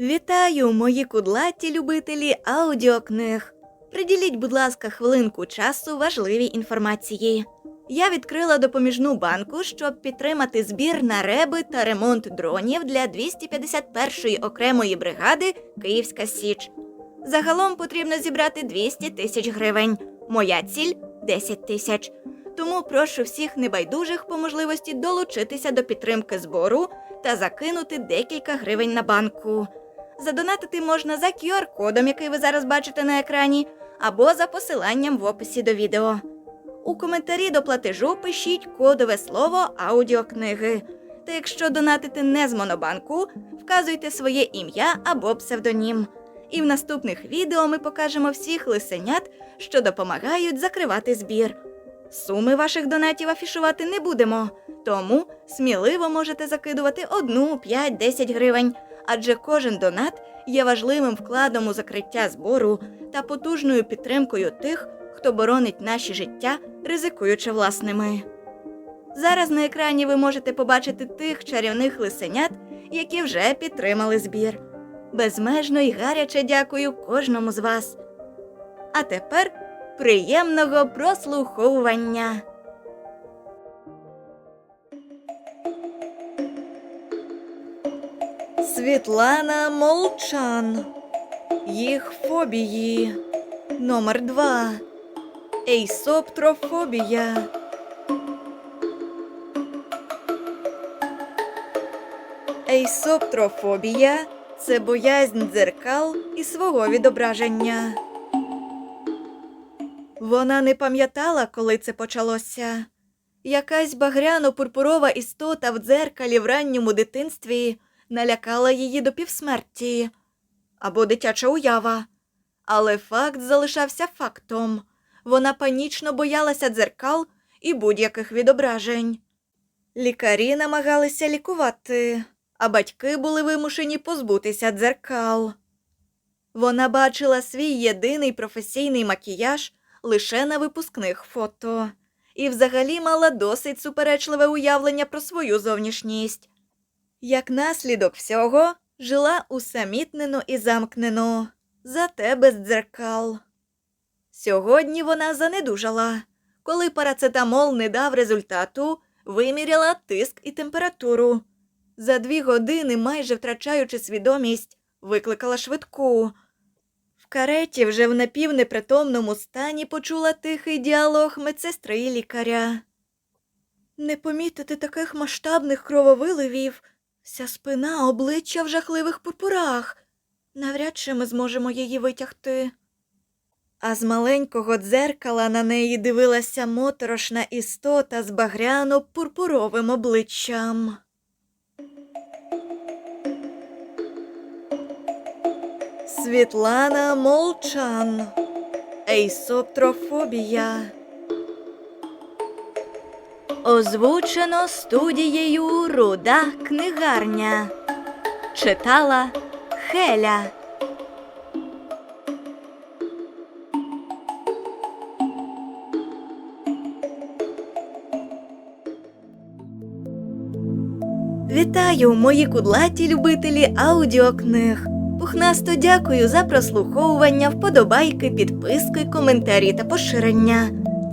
Вітаю, мої кудлаті любителі аудіокниг. Приділіть, будь ласка, хвилинку часу важливій інформації. Я відкрила допоміжну банку, щоб підтримати збір на реби та ремонт дронів для 251-ї окремої бригади Київська Січ. Загалом потрібно зібрати 200 тисяч гривень. Моя ціль 10 тисяч. Тому прошу всіх небайдужих по можливості долучитися до підтримки збору та закинути декілька гривень на банку. Задонатити можна за QR-кодом, який ви зараз бачите на екрані, або за посиланням в описі до відео. У коментарі до платежу пишіть кодове слово аудіокниги. Та якщо донатити не з монобанку, вказуйте своє ім'я або псевдонім. І в наступних відео ми покажемо всіх лисенят, що допомагають закривати збір. Суми ваших донатів афішувати не будемо, тому сміливо можете закидувати одну, 5, 10 гривень, адже кожен донат є важливим вкладом у закриття збору та потужною підтримкою тих, хто боронить наші життя, ризикуючи власними. Зараз на екрані ви можете побачити тих чарівних лисенят, які вже підтримали збір. Безмежно і гаряче дякую кожному з вас. А тепер приємного прослуховування. Світлана Молчан. Їх фобії. Номер 2. Ейсоптрофобія. Ейсоптрофобія це боязнь дзеркал і свого відображення. Вона не пам'ятала, коли це почалося. Якась багряно-пурпурова істота в дзеркалі в ранньому дитинстві налякала її до півсмерті або дитяча уява. Але факт залишався фактом. Вона панічно боялася дзеркал і будь-яких відображень. Лікарі намагалися лікувати, а батьки були вимушені позбутися дзеркал. Вона бачила свій єдиний професійний макіяж лише на випускних фото і взагалі мала досить суперечливе уявлення про свою зовнішність. Як наслідок всього, жила усамітнено і замкнено, зате без дзеркал. Сьогодні вона занедужала. Коли парацетамол не дав результату, виміряла тиск і температуру. За дві години, майже втрачаючи свідомість, викликала швидку. В кареті вже в напівнепритомному стані почула тихий діалог медсестри і лікаря. Не помітити таких масштабних крововиливів, вся спина, обличчя в жахливих пурпурах. Навряд чи ми зможемо її витягти. А з маленького дзеркала на неї дивилася моторошна істота з багряно-пурпуровим обличчям. Світлана Молчан. Ейсоптрофобія. Озвучено студією Руда книгарня. Читала Хеля. Вітаю, мої кудлаті любителі аудіокниг. Пухнасто дякую за прослуховування, вподобайки, підписки, коментарі та поширення.